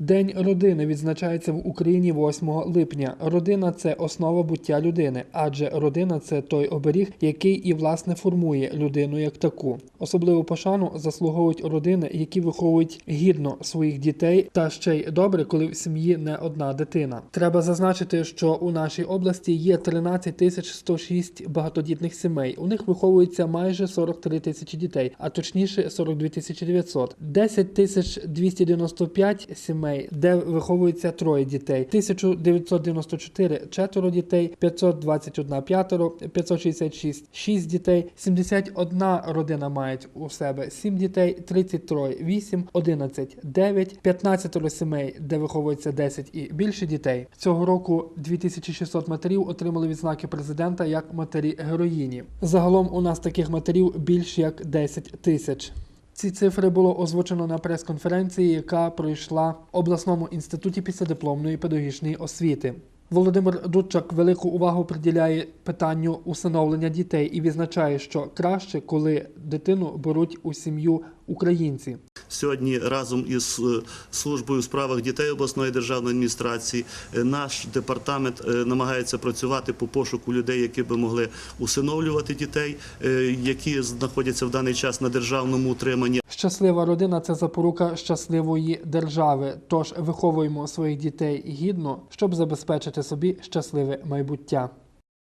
День родини відзначається в Україні 8 липня. Родина це основа буття людини, адже родина це той оберіг, який і власне формує людину як таку. Особливу пошану заслуговують родини, які виховують гідно своїх дітей, та ще й добре, коли в сім'ї не одна дитина. Треба зазначити, що у нашій області є 13 тисяч 106 багатодітних сімей. У них виховується майже 43 тисячі дітей, а точніше 42 тисячі 900. 10 тисяч 295 сімей, де виховується троє дітей, 1994 четверо дітей, 521 п'ятеро, 566 6 дітей, 71 родина мають у себе 7 дітей, 33 8, 11 9, 15 сімей, де виховується 10 і більше дітей. Цього року 2600 матерів отримали відзнаки президента як матері героїні. Загалом у нас таких матерів більш як 10 тисяч. Ці цифри було озвучено на прес-конференції, яка пройшла в обласному інституті післядипломної педагогічної освіти. Володимир Дудчак велику увагу приділяє питанню усиновлення дітей і відзначає, що краще, коли дитину беруть у сім'ю українці. Сьогодні разом із е, службою у справах дітей обласної державної адміністрації е, наш департамент е, намагається працювати по пошуку людей, які би могли усиновлювати дітей, які знаходяться в даний час на державному утриманні. Щаслива родина це запорука щасливої держави. Тож виховуємо своїх дітей гідно, щоб забезпечити собі щасливе майбуття.